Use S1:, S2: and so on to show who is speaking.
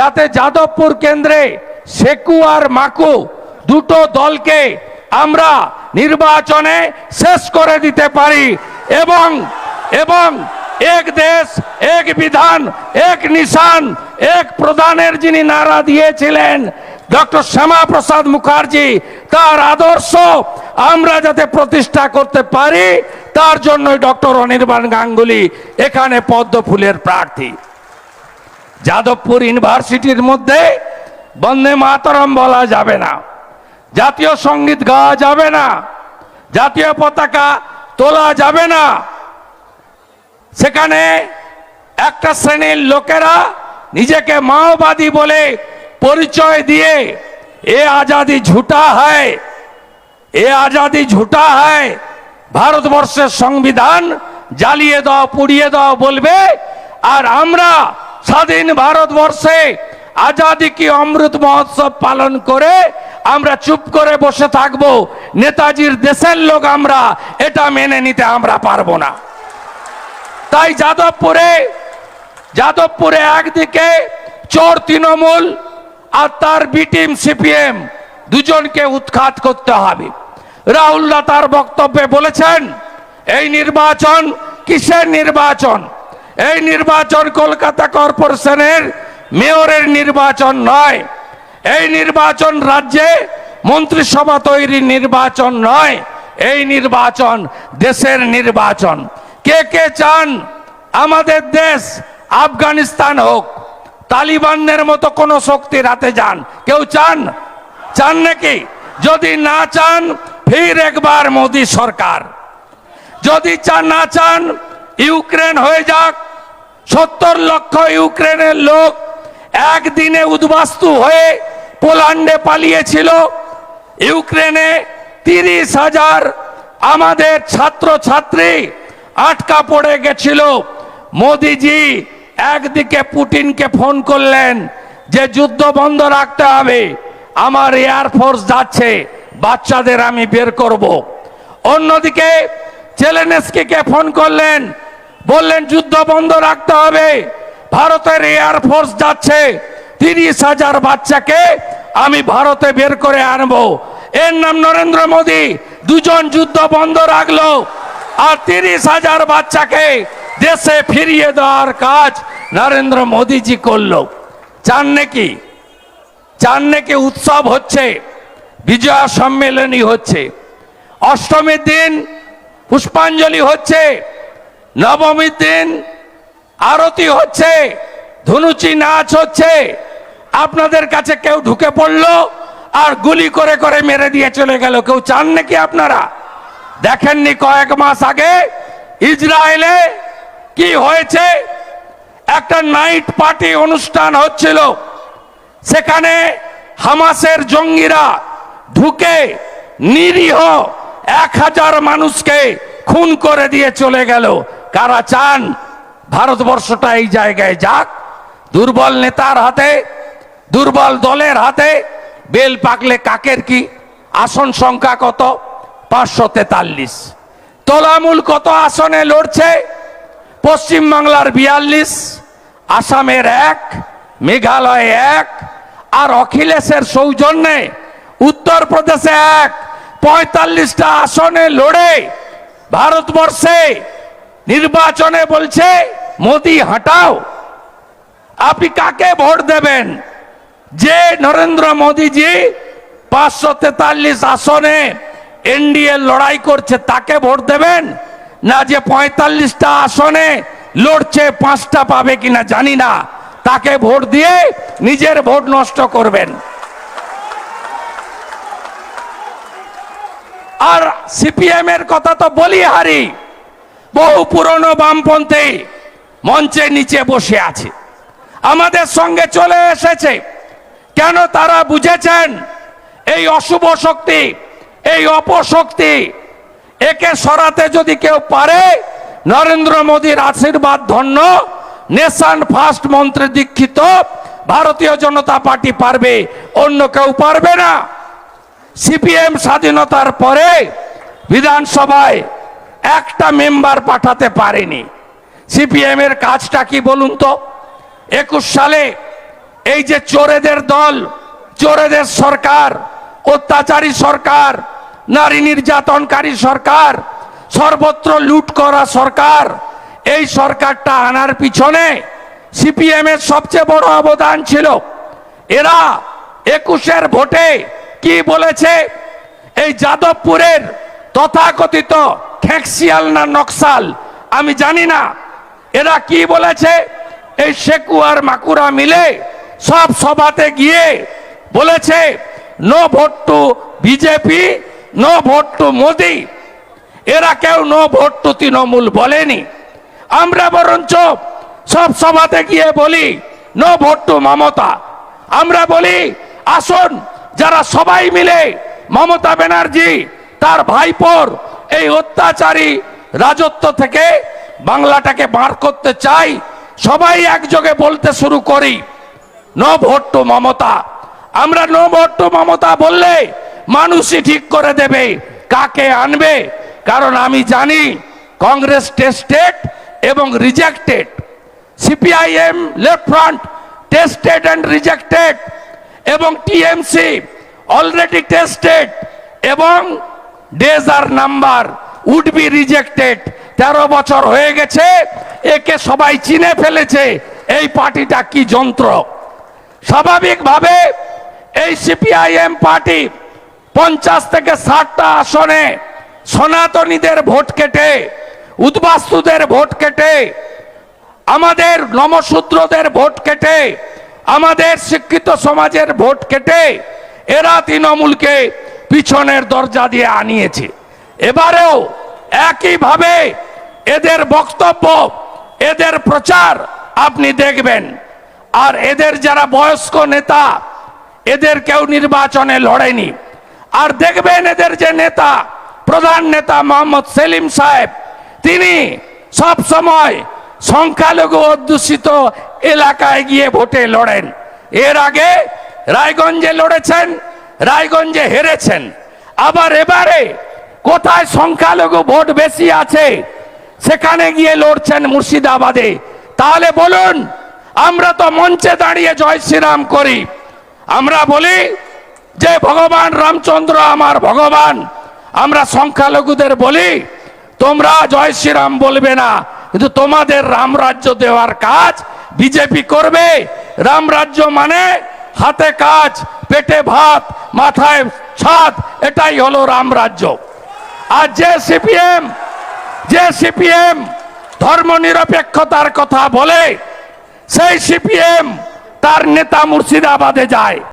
S1: যাতে যাদবপুর কেন্দ্রে সেকু আর মাকু দুটো দলকে আমরা নির্বাচনে শেষ করে দিতে পারি এবং এবং এক দেশ, এক বিধান, এক নিশান, এক প্রধানের যিনি নারা দিয়েছিলেন, ডক্টর শ্যামা প্রসাদ মুখার্জি, তার আদর্শ আমরা যাতে প্রতিষ্ঠা করতে পারি, তার জন্যই ডক্টর অনির্বাণ গাঙ্গুলি এখানে পদ্ম ফুলের প্রার্থী। যাদবপুর ইউনিভার্সিটির মধ্যে বন্দে মাতরম বলা যাবে না। জাতীয় সংগীত গাওয়া যাবে না। জাতীয় পতাকা তোলা যাবে না। সেখানে একটা শ্রেণির লোকেরা নিজেকে মাওবাদী বলে পরিচয় দিয়ে, এ আজাদি ঝুটা হয়, এ আজাদি ঝুটা হয়, ভারতবর্ষের সংবিধান জ্বালিয়ে দাও, পুড়িয়ে দাও বলবে। আর আমরা স্বাধীন ভারতবর্ষে আজাদি কি অমৃত মহোৎসব পালন করে আমরা চুপ করে বসে থাকব? নেতাজির দেশের লোক আমরা, এটা মেনে নিতে আমরা পারব না। তাই যাদবপুরে যাদবপুরে একদিকে চোর তৃণমূল আর তার বি টিম সিপিএম দুজনকে উৎখাত করতে হবে। রাহুল্লাহ তার বক্তব্যে বলেছেন, এই নির্বাচন কিসের নির্বাচন? এই নির্বাচন কলকাতা কর্পোরেশনের মেয়রের নির্বাচন নয়। এই নির্বাচন রাজ্যে মন্ত্রিসভা তৈরির নির্বাচন নয়। এই নির্বাচন দেশের নির্বাচন। কে কে চান? আমাদের দেশ, আফগানিস্তান হোক। তালিবানদের মতো কোন শক্তির হাতে যান। কেউ চান? চান নাকি? যদি না চান, ফির একবার মোদী সরকার। যদি চান না চান, ইউক্রেন হয়ে যাক। সত্তর লক্ষ ইউক্রেনের লোক একদিনে উদ্বাস্তু হয়ে পোল্যান্ডে পালিয়েছিল। ইউক্রেনে তিরিশ হাজার আমাদের ছাত্র ছাত্রী আটকা পড়ে গেছিল। মোদিজি একদিকে পুটিনকে ফোন করলেন যে, যুদ্ধ বন্ধ রাখতে হবে। আমার এয়ারফোর্স যাচ্ছে, বাচ্চাদের আমি বের করব। অন্যদিকে জেলেনস্কিকে ফোন করলেন বললেন, যুদ্ধ বন্ধ রাখতে হবে। ভারতের এয়ারফোর্স যাচ্ছে। তিরিশ হাজার বাচ্চাকে আমি ভারতে বের করে আনব। এর নাম নরেন্দ্র মোদী। দুজন যুদ্ধ বন্ধ রাখল। আর তিরিশ হাজার বাচ্চাকে দেশে ফিরিয়ে দেওয়ার কাজ নরেন্দ্র মোদীজি করল। চান নাকি? চান নাকি উৎসব হচ্ছে? বিজয়া সম্মেলনী হচ্ছে। অষ্টমীর দিন পুষ্পাঞ্জলি হচ্ছে। নবমীর দিন আরতি হচ্ছে, ধনুচি নাচ হচ্ছে। আপনাদের কাছে কেউ ঢুকে পড়ল আর গুলি করে করে মেরে দিয়ে চলে গেল। কেউ চান নাকি আপনারা? দেখেননি কয়েক মাস আগে ইসরায়েলে কি হয়েছে? একটা নাইট পার্টি অনুষ্ঠান হচ্ছিল। সেখানে হামাসের জঙ্গিরা ঢুকে নিরীহ এক হাজার মানুষকে খুন করে দিয়ে চলে গেল। কারা চান ভারতবর্ষটা এই জায়গায় যাক, দুর্বল নেতার হাতে, দুর্বল দলের হাতে, বেল পাকলে কাকের কি? আসন সংখ্যা কত? পাঁচশো তেতাল্লিশ। তোলামূল কত আসনে লড়ছে? পশ্চিম বাংলার বিয়াল্লিশ, আসামের এক, মেঘালয় এক, আর অখিলেশের সৌজন্যে উত্তরপ্রদেশে এক। পঁয়তাল্লিশটা আসনে লড়ে ভারতবর্ষে নির্বাচনে বলছে, মোদি, হাঁটাও। আপনি কাকে ভোট দেবেন? যে নরেন্দ্র মোদীজি পাঁচশো তেতাল্লিশ আসনে এনডিএ লড়াই করছে, তাকে ভোট দেবেন? না যে পঁয়তাল্লিশটা আসনে লড়ছে, পাঁচটা পাবে কিনা জানি না। তাকে ভোট দিয়ে নিজের ভোট নষ্ট করবেন। আর সিপিএম এর কথা তো বলি হারি। বহু পুরনো বামপন্থী মঞ্চের নিচে বসে আছে। আমাদের সঙ্গে চলে এসেছে। কেন তারা বুঝেছেন? এই অশুভ শক্তি, এই অপশক্তি একে সরাতে যদি কেউ পারে, নরেন্দ্র মোদীর আশীর্বাদ ধন্য, নেশান ফার্স্ট মন্ত্রী দীক্ষিত ভারতীয় জনতা পার্টি পারবে, অন্য কেউ পারবে না। সিপিএম স্বাধীনতার পরে বিধানসভায় একটা মেম্বার পাঠাতে পারেনি। সিপিএম এর কাজটা কি বলুন তো? একুশ সালে এই যে চোরেদের দল, চোরেদের সরকার, অত্যাচারী সরকার, নারী নির্যাতনকারী সরকার, সর্বত্র লুট করা সরকার, এই সরকারটা আনার পিছনে সিপিএম এর সবচেয়ে বড় অবদান ছিল। এরা একুশের ভোটে কি বলেছে? এই যাদবপুরের তথাকথিত খেকসিয়াল না নকশাল, আমি জানি না। এরা কি বলেছে? এই শেকু আর মাকুরা মিলে সব সভাতে গিয়ে বলেছে, no vote to BJP, no vote to Modi. এরা কেউ নো ভোট টু তৃণমূল বলেনি। আমরা বরঞ্চ সব সভাতে গিয়ে বলি, নো ভোট টু মমতা। আমরা বলি, আসুন, যারা সবাই মিলে মমতা ব্যানার্জি তার ভাইপোর এই অত্যাচারী রাজত্ব থেকে বাংলাটাকে বার করতে চাই। সবাই একযোগে বলতে শুরু করি নো মমতা। আমরা নো মমতা বললে মানুষই ঠিক করে দেবে, কাকে আনবে? কারণ আমি জানি কংগ্রেস টেস্টেড এবং rejected. CPIM left front tested and rejected এবং টিএমসি অলরেডি টেস্টেড এবং days are number would be rejected. তেরো বছর হয়ে গেছে, একে সবাই চিনে ফেলেছে, এই পার্টিটা কি যন্ত্র? স্বাভাবিকভাবে এই সিপিআইএম পার্টি পঞ্চাশ থেকে ষাটটা আসনে সনাতনীদের ভোট কেটে, উদ্বাস্তুদের ভোট কেটে, আমাদের নমশূদ্রদের ভোট কেটে, আমাদের শিক্ষিত সমাজের ভোট কেটে, এরা তৃণমূলকে পিছনের দরজা দিয়ে আনিয়েছে। এবারেও একইভাবে এদের বক্তব্য, এদের প্রচার আপনি দেখবেন। আর এদের যারা বয়স্ক নেতা, এদের কেউ নির্বাচনে লড়েনি। আর দেখবেন এদের যে নেতা, প্রধান নেতা মোহাম্মদ সেলিম সাহেব, তিনি সব সময় সংখ্যালঘু অধ্যুষিত এলাকায় গিয়ে ভোটে লড়েন। এর আগে রায়গঞ্জে লড়েছেন রায়গঞ্জে হেরেছেন। আবার এবারে কোথায় সংখ্যালঘু ভোট বেশি আছে, সেখানে গিয়ে লড়ছেন মুর্শিদাবাদে। তাহলে বলুন, আমরা তো মঞ্চে দাঁড়িয়ে জয় শ্রীরাম করি। আমরা বলি যে, ভগবান রামচন্দ্র আমার ভগবান। আমরা সংখ্যালঘুদের বলি, তোমরা জয় শ্রীরাম বলবে না। কিন্তু তোমাদের রামরাজ্য দেওয়ার কাজ বিজেপি করবে। রামরাজ্য মানে হাতে কাজ, পেটে ভাত। মাথায় ছাদ, এটাই হলো রামরাজ্য আর যে সিপিএম যে সিপিএম ধর্ম নিরপেক্ষতার কথা বলে, সেই সিপিএম তার নেতা মুর্শিদাবাদে যায়।